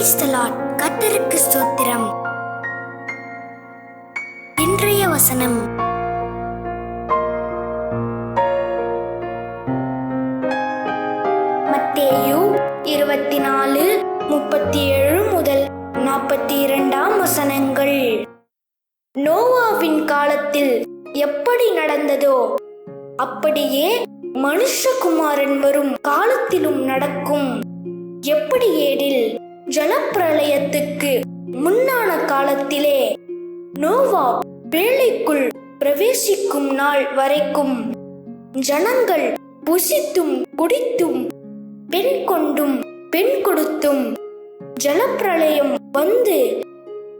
Praise the Lord கர்த்தருக்கு ஸ்தோத்திரம். இன்றைய வசனம். மத்தேயு இருபத்தி நாலு முப்பத்தி ஏழு முதல் நாற்பத்தி இரண்டாம் வசனங்கள். நோவாவின் காலத்தில் எப்படி நடந்ததோ அப்படியே மனுஷகுமாரன் வரும் காலத்திலும் நடக்கும். எப்படி ஏடில் ஜலப்பிரளயத்துக்கு முன்னான காலத்திலே நோவா வேலைக்குள் பிரவேசிக்கும் நாள் வரைக்கும் ஜனங்கள் புசித்தும் குடித்தும் பெண் கொண்டும் பெண் கொடுத்தும் ஜலப்பிரளயம் வந்து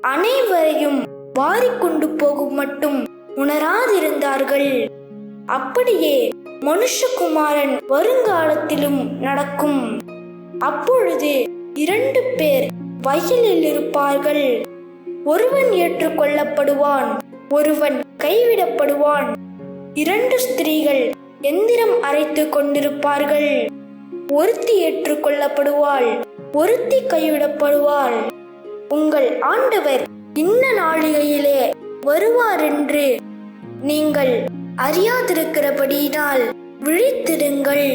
அனைவரையும் வாரிக்கொண்டு போகும் மட்டும் உணராதிருந்தார்கள். அப்படியே மனுஷகுமாரன் வருங்காலத்திலும் நடக்கும். அப்பொழுது இரண்டு பேர் வயலில் இருப்பார்கள். ஒருவன் ஏற்றுக்கொள்ளப்படுவான் ஒருவன் கைவிடப்படுவான். இரண்டு ஸ்திரீகள் எந்திரம் அரைத்து கொண்டிருப்பார்கள். ஒருத்தி ஏற்றுக்கொள்ளப்படுவாள் ஒருத்தி கைவிடப்படுவாள். உங்கள் ஆண்டவர் இன்ன நாளிகையிலே வருவார் என்று நீங்கள் அறியாதிருக்கிறபடியினால் விழித்திருங்கள்